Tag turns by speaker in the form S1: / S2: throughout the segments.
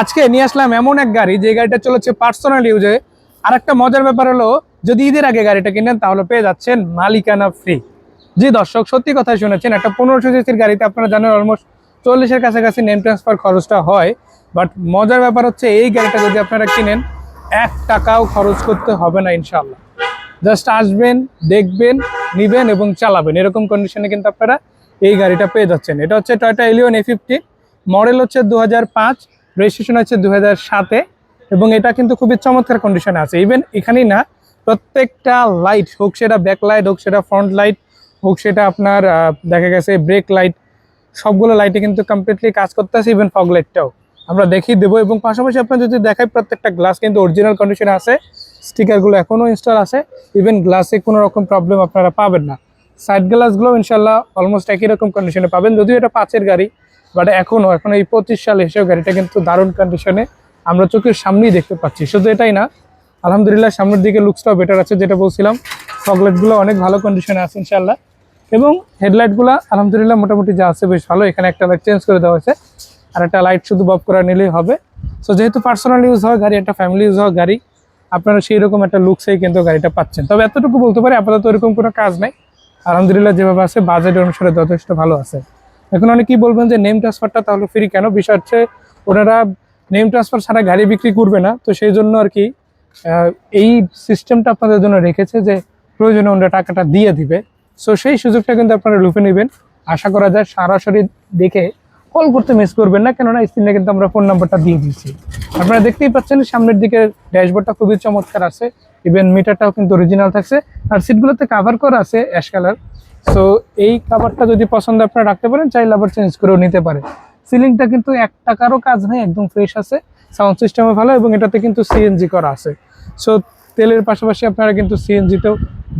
S1: আজকে নিয়ে আসলাম এমন এক গাড়ি, যে গাড়িটা চলেছে পার্সোনাল ইউজে আর একটা মজার ব্যাপার হলো, যদি ঈদের আগে গাড়িটা কিনেন, তাহলে পেয়ে যাচ্ছেন মালিকানা ফ্রি জি দর্শক, সত্যি কথা শুনেছেন, একটা পনেরোশো সিসির গাড়িতে আপনারা জানেন অলমোস্ট চল্লিশের কাছাকাছি নেম ট্রান্সফার খরচটা হয়। বাট মজার ব্যাপার হচ্ছে, এই গাড়িটা যদি আপনারা কিনেন, এক টাকাও খরচ করতে হবে না ইনশাল্লাহ জাস্ট আসবেন, দেখবেন, নিবেন এবং চালাবেন। এরকম কন্ডিশনে কিন্তু আপনারা এই গাড়িটা পেয়ে যাচ্ছেন। এটা হচ্ছে Toyota Allion A fifty model হচ্ছে দু হাজার পাঁচ রেজিস্ট্রেশন হচ্ছে দু সাতে এবং এটা কিন্তু খুবই চমৎকার কন্ডিশনে আছে। ইভেন এখানেই না, প্রত্যেকটা লাইট হোক সেটা ব্যাক লাইট হোক সেটা ফ্রন্ট লাইট হোক সেটা আপনার দেখা গেছে ব্রেক লাইট সবগুলো লাইটে কিন্তু কমপ্লিটলি কাজ করতেছে ইভেন ফগ লাইটটাও আমরা দেখিয়ে দেবো এবং পাশাপাশি আপনার যদি দেখাই প্রত্যেকটা গ্লাস কিন্তু অরিজিনাল কন্ডিশনে আছে স্টিকারগুলো এখনও ইনস্টল আছে ইভেন গ্লাসে কোনো রকম প্রবলেম আপনারা পাবেন না। সাইড গ্লাসগুলো ইনশাল্লাহ অলমোস্ট একই রকম কন্ডিশনে পাবেন, যদিও এটা পাঁচের গাড়ি বাট এখনও এখন এই পঁচিশ সালে এসেও গাড়িটা কিন্তু দারুণ কন্ডিশনে আমরা চোখের সামনেই দেখতে পাচ্ছি। শুধু এটাই না, আলহামদুলিল্লাহ সামনের দিকে লুকসটাও বেটার আছে, যেটা বলছিলাম। ফগলাইটগুলো অনেক ভালো কন্ডিশনে আছে ইনশাল্লাহ এবং হেডলাইটগুলো আলহামদুলিল্লাহ মোটামুটি যা আছে বেশ ভালো। এখানে একটা লাইট চেঞ্জ করে দেওয়া হয়েছে, আর একটা লাইট শুধু বব করা নিলেই হবে। সো যেহেতু পার্সোনাল ইউজ হয় গাড়ি, একটা ফ্যামিলি ইউজ হয় গাড়ি, আপনারা সেই রকম একটা লুকসেই কিন্তু গাড়িটা পাচ্ছেন। তবে এতটুকু বলতে পারি, আপাতত এরকম কোনো কাজ নেই। আলহামদুলিল্লাহ যেভাবে আছে বাজেট অনুসারে যথেষ্ট ভালো আছে। এখন অনেকেই বলবেন যে নেম ট্রান্সফারটা তাহলে ফ্রি কেন? বিষয় হচ্ছে ওনারা নেম ট্রান্সফার ছাড়া গাড়ি বিক্রি করবে না। তো সেই জন্য আর কি এই সিস্টেমটা আপনাদের জন্য রেখেছে যে প্রয়োজনে ওনারা টাকাটা দিয়ে দিবে। সো সেই সুযোগটা কিন্তু আপনারা লুপে নেবেন। আশা করা যায় সরাসরি দেখে কল করতে মিস করবেন না। কেননা স্ক্রিনে কিন্তু আমরা ফোন নাম্বারটা দিয়ে দিচ্ছি আপনারা দেখতেই পাচ্ছেন, সামনের দিকে ড্যাশবোর্ডটা খুবই চমৎকার আছে। ইভেন মিটারটাও কিন্তু অরিজিনাল থাকছে। আর সিটগুলোতে কাভার করা আছে অ্যাশ কালার সো এই কাভারটা যদি পছন্দ আপনারা রাখতে পারেন, চাইলে আবার চেঞ্জ করেও নিতে পারে সিলিংটা কিন্তু এক টাকারও কাজ নেই, একদম ফ্রেশ আছে। সাউন্ড সিস্টেমও ভালো এবং এটাতে কিন্তু সিএনজি করা আছে। সো তেলের পাশাপাশি আপনারা কিন্তু সিএনজিতেও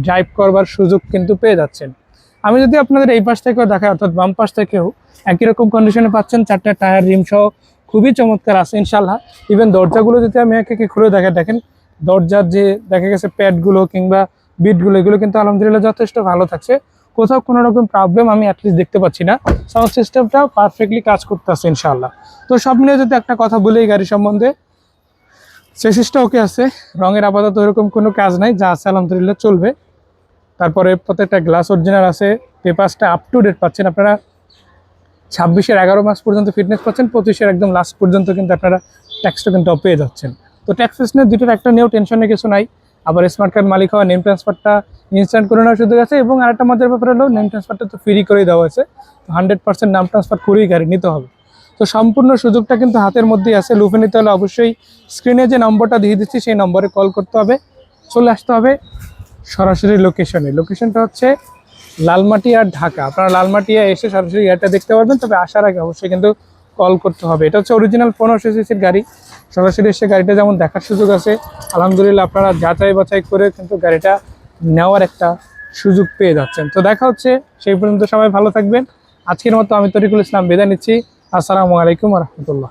S1: ড্রাইভ করবার সুযোগ কিন্তু পেয়ে যাচ্ছেন। আমি যদি আপনাদের এই পাশ থেকেও দেখাই, অর্থাৎ বাম পাশ থেকেও, একই রকম কন্ডিশনে পাচ্ছেন, চারটা টায়ার রিম সহ খুবই চমৎকার আছে ইনশাল্লাহ ইভেন দরজাগুলো যদি আমি একে একে খুলে দেখা দেখেন, দরজার যে দেখা গেছে প্যাডগুলো কিংবা বিটগুলো এগুলো কিন্তু আলহামদুলিল্লাহ যথেষ্ট ভালো থাকছে। কোথাও কোনো রকম প্রবলেম আমি অ্যাটলিস্ট দেখতে পাচ্ছি না। সাউন্ড সিস্টেমটাও পারফেক্টলি কাজ করতেছে ইনশাল্লাহ তো সব মিলিয়ে যদি একটা কথা বলি গাড়ি সম্বন্ধে চেসিসটা ওকে আছে, রঙের আপাতত এরকম কোনো কাজ নাই, যা আছে আলহামদুলিল্লাহ চলবে। তারপরে প্রত্যেকটা গ্লাস অরিজিনাল আছে পেপারসটা আপ টু ডেট পাচ্ছেন আপনারা। ছাব্বিশের এগারো মাস পর্যন্ত ফিটনেস পাচ্ছেন, পঁচিশের একদম লাস্ট পর্যন্ত কিন্তু আপনারা ট্যাক্সটা কিন্তু পেয়ে যাচ্ছেন। তো ট্যাক্স ফেসনের দুটোর একটা নিয়েও টেনশনের কিছু নাই। আবার স্মার্ট কার্ড মালিক হওয়া নেম ট্রান্সফারটা ইনস্ট্যান্ট করে নেওয়ার সুযোগ আছে এবং আরেকটা মজার ব্যাপার হলো নেম ট্রান্সফারটা তো ফ্রি করেই দেওয়া হয়েছে। তো হান্ড্রেড পার্সেন্ট নাম ট্রান্সফার করেই গাড়ি নিতে হবে। তো সম্পূর্ণ সুযোগটা কিন্তু হাতের মধ্যেই আছে। লুফে নিতে হলে অবশ্যই স্ক্রিনে যে নম্বরটা দিয়ে দিচ্ছি, সেই নম্বরে কল করতে হবে। চলে আসতে হবে সরাসরি লোকেশনে লোকেশনটা হচ্ছে লালমাটি আর ঢাকা। আপনারা লালমাটিয়া এসে সরাসরি গাড়িটা দেখতে পারবেন, তবে আসার আগে অবশ্যই কিন্তু কল করতে হবে। এটা হচ্ছে অরিজিনাল পনেরোশো সিসির গাড়ি। সরাসরি এসে গাড়িটা যেমন দেখার সুযোগ আছে, আলহামদুলিল্লাহ আপনারা যাচাই বাছাই করে কিন্তু গাড়িটা নেওয়ার একটা সুযোগ পেয়ে যাচ্ছেন। তো দেখা হচ্ছে, সেই পর্যন্ত সবাই ভালো থাকবেন। আজকের মতো আমি তরিকুল ইসলাম বেদা নিচ্ছি। আসসালামু আলাইকুম রহমতুল্লাহ।